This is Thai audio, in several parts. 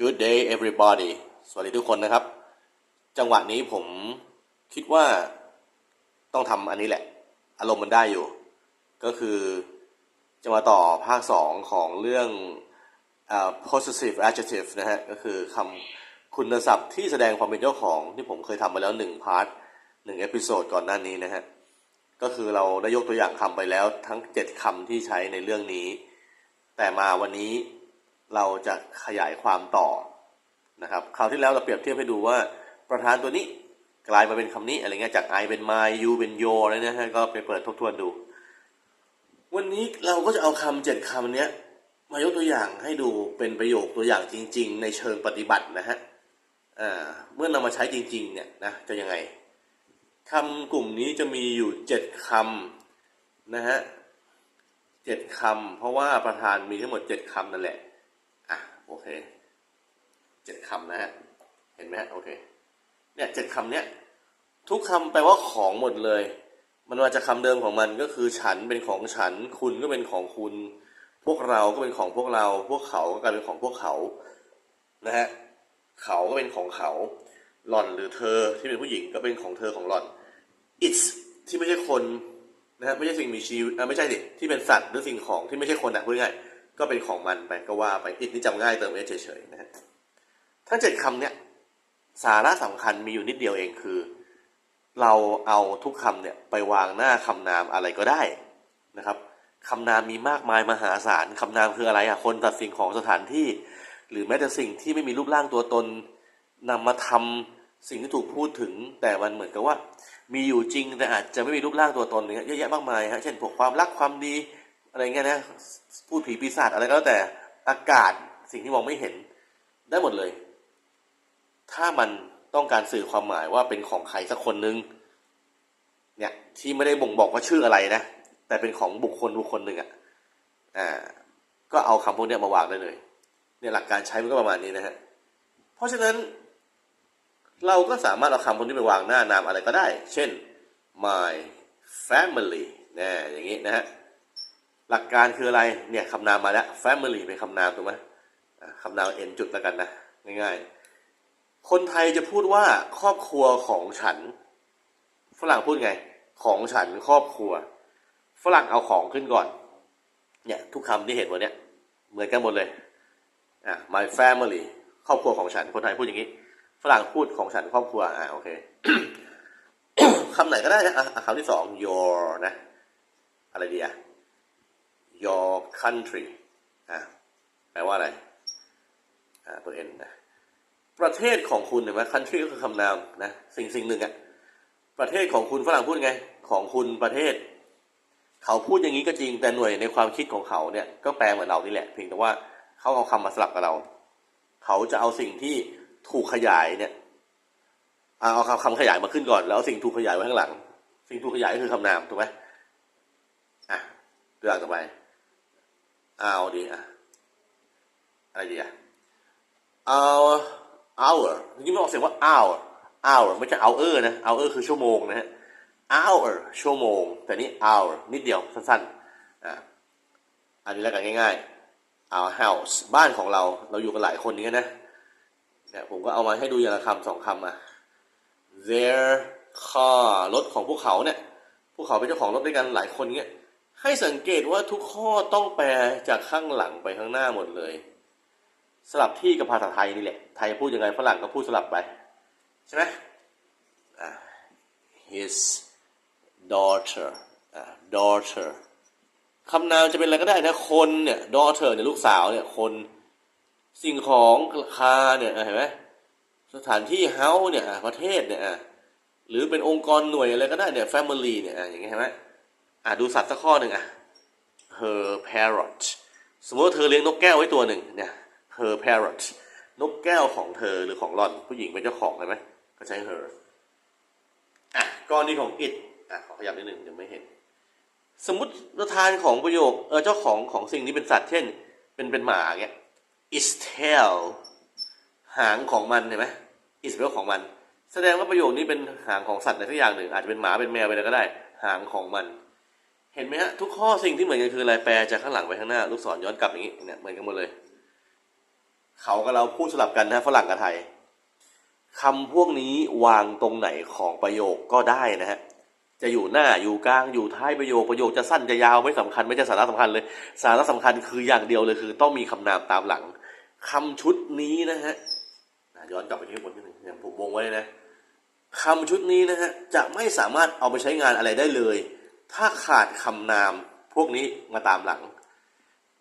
Good day everybody สวัสดีทุกคนนะครับ จังหวะนี้ผมคิดว่าต้องทำอันนี้แหละ อารมณ์มันได้อยู่ ก็คือจะมาต่อภาคสองของเรื่องอ่า possessive adjective นะฮะ ก็คือคำคุณศัพท์ที่แสดงความเป็นเจ้าของที่ผมเคยทำมาแล้วหนึ่งพาร์ทหนึ่งเอพิโซดก่อนหน้านี้นะฮะ ก็คือเราได้ยกตัวอย่างคำไปแล้วทั้งเจ็ดคำที่ใช้ในเรื่องนี้ แต่มาวันนี้ เราจะขยายความต่อนะครับคราวที่แล้วเราเปรียบเทียบให้ดูว่าประธานตัวนี้กลายมาเป็นคำนี้อะไรเงี้ยจาก I เป็น my you เป็น your อะไรเนี่ยฮะก็ไปเปิดทบทวนดู วันนี้เราก็จะเอาคำเจ็ดคำเนี้ยมายกตัวอย่างให้ดูเป็นประโยคตัวอย่างจริง ๆ ในเชิงปฏิบัตินะฮะเมื่อนำมาใช้จริง ๆ เนี่ยนะจะยังไงคำกลุ่มนี้จะมีอยู่เจ็ดคำนะฮะเจ็ดคำเพราะว่าประธานมีทั้งหมดเจ็ดคำนั่นแหละ โอเคเจ็ดคำนะฮะเห็นไหมโอเคเนี่ยเจ็ดคำเนี้ยทุกคำแปลว่าของหมดเลย มันมาจากคำเดิมของมันก็คือฉันเป็นของฉัน คุณก็เป็นของคุณ พวกเราก็เป็นของพวกเรา พวกเขาก็กลายเป็นของพวกเขานะฮะเขาก็เป็นของเขา หล่อนหรือเธอที่เป็นผู้หญิงก็เป็นของเธอของหล่อน it's ที่ไม่ใช่คนนะฮะไม่ใช่สิ่งมีชีวิตอะไม่ใช่สิที่เป็นสัตว์หรือสิ่งของที่ไม่ใช่คนอะพูดง่ายๆ ก็เป็นของมันไปก็ว่าไป it นี่จำง่ายเติม s เฉยๆนะฮะทั้งเจ็ดคำเนี้ยสาระสำคัญมีอยู่นิดเดียวเองคือ เราเอาทุกคำเนี่ยไปวางหน้าคำนามอะไรก็ได้นะครับคำนามมีมากมายมหาศาลคำนามคืออะไรอะคนตัดสิ่งของสถานที่ หรือแม้แต่สิ่งที่ไม่มีรูปร่างตัวตนนำมาทำสิ่งที่ถูกพูดถึง แต่มันเหมือนกับว่า มีอยู่จริงแต่อาจจะไม่มีรูปร่างตัวตนเนี่ยเยอะแยะมากมายฮะเช่นพวกความรักความดี อะไรเงี้ยนะพูดผีปีศาจอะไรก็แล้วแต่อากาศสิ่งที่มองไม่เห็นได้หมดเลย ถ้ามันต้องการสื่อความหมายว่าเป็นของใครสักคนนึงเนี่ยที่ไม่ได้บ่งบอกว่าชื่ออะไรนะแต่เป็นของบุคคลบุคคลหนึ่งอะอ่าก็เอาคำพวกนี้มาวางได้เลย เนี่ยหลักการใช้มันก็ประมาณนี้นะฮะเพราะฉะนั้น เราก็สามารถเอาคำพวกนี้ไปวางหน้านามอะไรก็ได้ เช่น my family นะอย่างนี้นะฮะ หลักการคืออะไรเนี่ยคำนามมาแล้ว family เป็นคำนามถูกไหมคำนาม n จุดแล้วกันนะ ง่ายๆ คนไทยจะพูดว่าครอบครัวของฉัน ฝรั่งพูดไง ของฉันครอบครัว ฝรั่งเอาของขึ้นก่อน เนี่ยทุกคำที่เห็นวันเนี้ยเหมือนกันหมดเลยอะ my family ครอบครัวของฉัน คนไทยพูดอย่างนี้ ฝรั่งพูดของฉันครอบครัว อ่าโอเคคำไหนก็ได้นะอะอะคำที่สอง your นะ อะไรดีอะ your country อะแปลว่าอะไรอ่าตัว n นะประเทศของคุณเห็นไหม country ก็คือคำนามนะ สิ่งสิ่งหนึ่งอะประเทศของคุณฝรั่งพูดไง ของคุณประเทศ เขาพูดอย่างนี้ก็จริงแต่หน่วยในความคิดของเขาเนี่ย ก็แปลเหมือนเรานี่แหละเพียงแต่ว่าเขาเอาคำมาสลับกับเรา เขาจะเอาสิ่งที่ถูกขยายเนี่ยเอาคำคำขยายมาขึ้นก่อน แล้วเอาสิ่งถูกขยายไว้ข้างหลัง สิ่งถูกขยายก็คือคำนามถูกไหมอะตัวอย่างต่อไป เอาดีอะอะไรดีอะ our hour จริงๆไม่ออกเสียงว่า hour hour ไม่ใช่ hour นะ hour คือชั่วโมงนะฮะ hour ชั่วโมง แต่นี่ hour นิดเดียวสั้นๆอะอันนี้แล้วกันง่ายๆ our house บ้านของเราเราอยู่กันหลายคนนี้นะเนี่ยผมก็เอามาให้ดูอย่างละคำสองคำอะ their car รถของพวกเขาเนี่ย พวกเขาเป็นเจ้าของรถด้วยกันหลายคนเงี้ย ให้สังเกตว่าทุกข้อต้องแปลจากข้างหลังไปข้างหน้าหมดเลย สลับที่กับภาษาไทยนี่แหละ ไทยพูดยังไงฝรั่งก็พูดสลับไป ใช่ไหมอ่า his daughter อ่า daughter คำนามจะเป็นอะไรก็ได้นะ คนเนี่ย daughter เนี่ยลูกสาวเนี่ย คนสิ่งของคาเนี่ยเห็นไหมสถานที่ house เนี่ยประเทศเนี่ยหรือเป็นองค์กรหน่วยอะไรก็ได้เนี่ย family เนี่ยอย่างเงี้ยเห็นไหม อะดูสัตว์สักข้อหนึ่งอะ her parrot สมมติว่าเธอเลี้ยงนกแก้วไว้ตัวหนึ่งเนี่ย her parrot นกแก้วของเธอหรือของหล่อนผู้หญิงเป็นเจ้าของใช่ไหมก็ใช้ her อะกรณีของ it อะขอขยับนิดหนึ่งยังไม่เห็น สมมติประธานของประโยคเออเจ้าของของสิ่งนี้เป็นสัตว์เช่น เป็นเป็นหมาเงี้ย its tail หางของมันเห็นไหม its แปลว่าของมัน แสดงว่าประโยคนี้เป็นหางของสัตว์ในทุกอย่างหนึ่ง อาจจะเป็นหมาเป็นแมวเป็นอะไรก็ได้ หางของมัน เห็นไหมฮะทุกข้อสิ่งที่เหมือนกันคืออะไรแปลจากข้างหลังไปข้างหน้า ลูกศรย้อนกลับอย่างนี้เนี่ยเหมือนกันหมดเลย เขากับเราพูดสลับกันนะฝรั่งกับไทยคำพวกนี้วางตรงไหนของประโยคก็ได้นะฮะจะอยู่หน้าอยู่กลางอยู่ท้ายประโยคประโยคจะสั้นจะยาวไม่สำคัญไม่ใช่สาระสำคัญเลย สาระสำคัญคืออย่างเดียวเลยคือ ต้องมีคำนามตามหลังคำชุดนี้นะฮะย้อนกลับไปที่บนที่หนึ่งอย่างผมวงไว้เลยนะคำชุดนี้นะฮะจะไม่สามารถเอาไปใช้งานอะไรได้เลย ถ้าขาดคำนามพวกนี้มาตามหลัง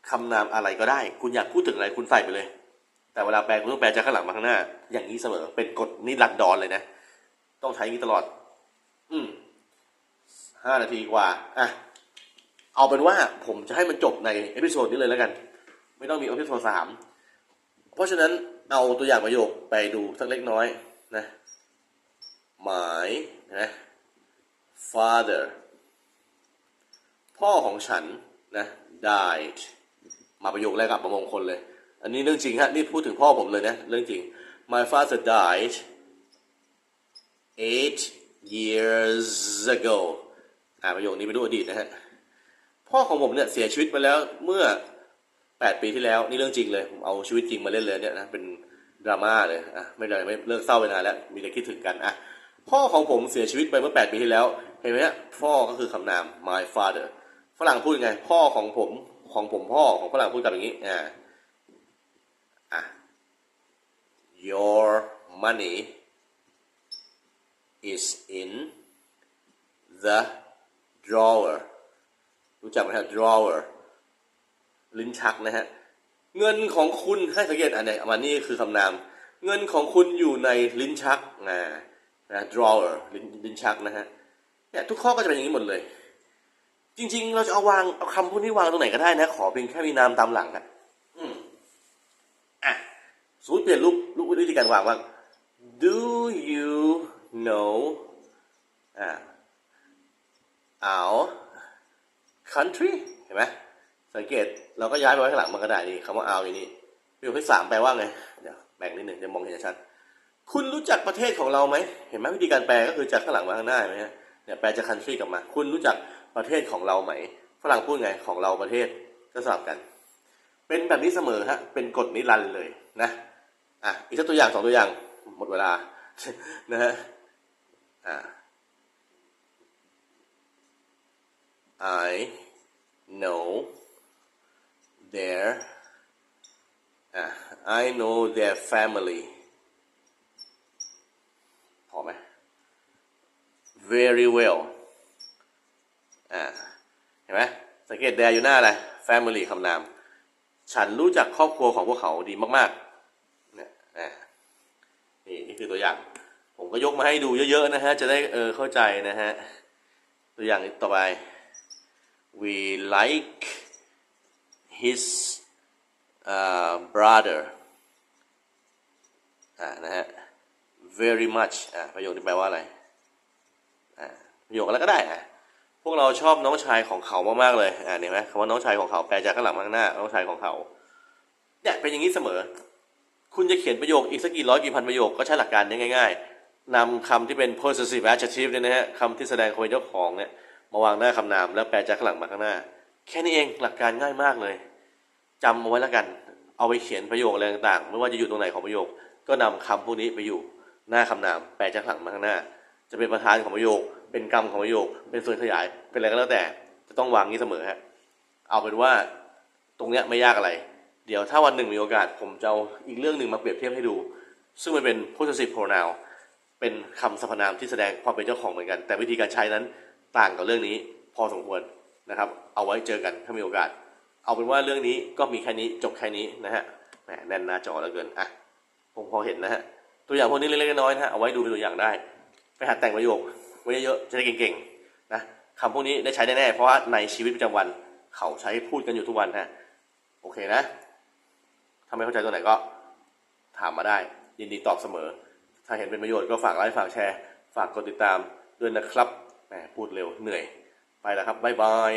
คำนามอะไรก็ได้ คุณอยากพูดถึงอะไรคุณใส่ไปเลย แต่เวลาแปลคุณต้องแปลจากข้างหลังมาข้างหน้า อย่างนี้เสมอเป็นกฎนิรันดรเลยนะ ต้องใช้อย่างนี้ตลอด อืมห้านาทีกว่าอะเอาเป็นว่าผมจะให้มันจบในเอพิโซดนี้เลยแล้วกัน ไม่ต้องมีเอพิโซดสามเพราะฉะนั้นเอาตัวอย่างประโยคไปดูสักเล็กน้อยนะ my นะ father พ่อของฉันนะ died มาประโยคแรกกับประมงคลเลย อันนี้เรื่องจริงฮะนี่พูดถึงพ่อผมเลยนะ เรื่องจริง my father died eight years ago อ่าประโยคนี้ไปดูอดีตนะฮะ พ่อของผมเนี่ยเสียชีวิตไปแล้วเมื่อ 8 ปีที่แล้ว นี่เรื่องจริงเลย ผมเอาชีวิตจริงมาเล่นเลยเนี่ยนะ เป็นดราม่าเลย อะ ไม่ได้ไม่เลิกเศร้าไปนานแล้ว มีแต่คิดถึงกัน อะ พ่อของผมเสียชีวิตไปเมื่อ 8 ปีที่แล้ว เห็นไหมฮะพ่อก็คือคำนาม my father ฝรั่งพูดยังไง พ่อของผมของผมพ่อของฝรั่งพูดกับอย่างนี้อ่าอะ your money is in the drawer รู้จักไหมครับ drawer ลิ้นชักนะฮะ เงินของคุณให้สังเกตอันไหนมานี่คือคำนาม เงินของคุณอยู่ในลิ้นชักนะนะ drawer ลิ้นลิ้นชักนะฮะเนี่ยทุกข้อก็จะเป็นอย่างนี้หมดเลย จริง ๆ เราจะเอาวางเอาคำพวกนี้วางตรงไหนก็ได้นะ ขอเพียงแค่มีนามตามหลังอะอืมอะสมมติเปลี่ยนรูปรูปวิธีการวางว่า do you know อ่า our country เห็นไหมสังเกตเราก็ย้ายไปไว้ข้างหลังมันก็ได้นี่คำว่า our อยู่นี่ประโยคที่สามแปลว่าไง เดี๋ยวแบ่งนิดหนึ่งจะมองเห็นชัด คุณรู้จักประเทศของเราไหม เห็นไหมวิธีการแปลก็คือจากข้างหลังมาข้างหน้าไหมฮะเนี่ยแปลจาก country กลับมา คุณรู้จัก ประเทศของเราไหม ฝรั่งพูดไงของเราประเทศก็สลับกัน เป็นแบบนี้เสมอฮะเป็นกฎนิรันดร์เลยนะอะอีกสักตัวอย่างสองตัวอย่างหมดเวลานะฮะอ่า I know their อ่า I know their family พอไหม very well อ่าเห็นไหมสังเกต there อยู่หน้าอะไร family คำนาม ฉันรู้จักครอบครัวของพวกเขาดีมากๆเนี่ยนี่นี่คือตัวอย่าง ผมก็ยกมาให้ดูเยอะๆนะฮะ จะได้เออเข้าใจนะฮะ ตัวอย่างต่อไป we like his uh, brother อ่านะฮะ very much อ่าประโยคนี้แปลว่าอะไร อ่าประโยคอะไรก็ได้อะ พวกเราชอบน้องชายของเขามากๆเลยอ่าเห็นไหมคำว่าน้องชายของเขาแปลจากข้างหลังมาข้างหน้า น้องชายของเขาเนี่ยเป็นอย่างนี้เสมอ คุณจะเขียนประโยคอีกสักกี่ร้อยกี่พันประโยคก็ใช้หลักการนี้ง่ายๆนำคำที่เป็น possessive adjective เนี่ยนะฮะคำที่แสดงความเป็นเจ้าของเนี่ยมาวางหน้าคำนามแล้วแปลจากข้างหลังมาข้างหน้า แค่นี้เองหลักการง่ายมากเลยจำเอาไว้แล้วกัน เอาไปเขียนประโยคอะไรต่างๆ ไม่ว่าจะอยู่ตรงไหนของประโยค ก็นำคำพวกนี้ไปอยู่หน้าคำนามแปลจากข้างหลังมาข้างหน้า จะเป็นประธานของประโยค เป็นกรรมของประโยค เป็นส่วนขยาย เป็นอะไรก็แล้วแต่ จะต้องวางนี้เสมอฮะ เอาเป็นว่าตรงเนี้ยไม่ยากอะไร เดี๋ยวถ้าวันหนึ่งมีโอกาส ผมจะเอาอีกเรื่องหนึ่งมาเปรียบเทียบให้ดู ซึ่งมันเป็น possessive pronoun เป็นคำสรรพนามที่แสดงความเป็นเจ้าของเหมือนกัน แต่วิธีการใช้นั้นต่างกับเรื่องนี้พอสมควรนะครับ เอาไว้เจอกันถ้ามีโอกาส เอาเป็นว่าเรื่องนี้ก็มีแค่นี้จบแค่นี้นะฮะ แหมแน่นหน้าจอเหลือเกิน อะ ผมพอเห็นนะฮะ ตัวอย่างพวกนี้เล็กๆน้อยๆนะฮะ เอาไว้ดูเป็นตัวอย่างได้ ไปหัดแต่งประโยค ไว้เยอะๆจะได้เก่งๆนะคำพวกนี้ได้ใช้แน่ๆเพราะว่าในชีวิตประจำวันเขาใช้พูดกันอยู่ทุกวันนะโอเคนะถ้าไม่เข้าใจตัวไหนก็ถามมาได้ ยินดีตอบเสมอ ถ้าเห็นเป็นประโยชน์ก็ฝากไลค์ฝากแชร์ ฝากกดติดตามด้วยนะครับแหมพูดเร็วเหนื่อย ไปแล้วครับบ๊ายบาย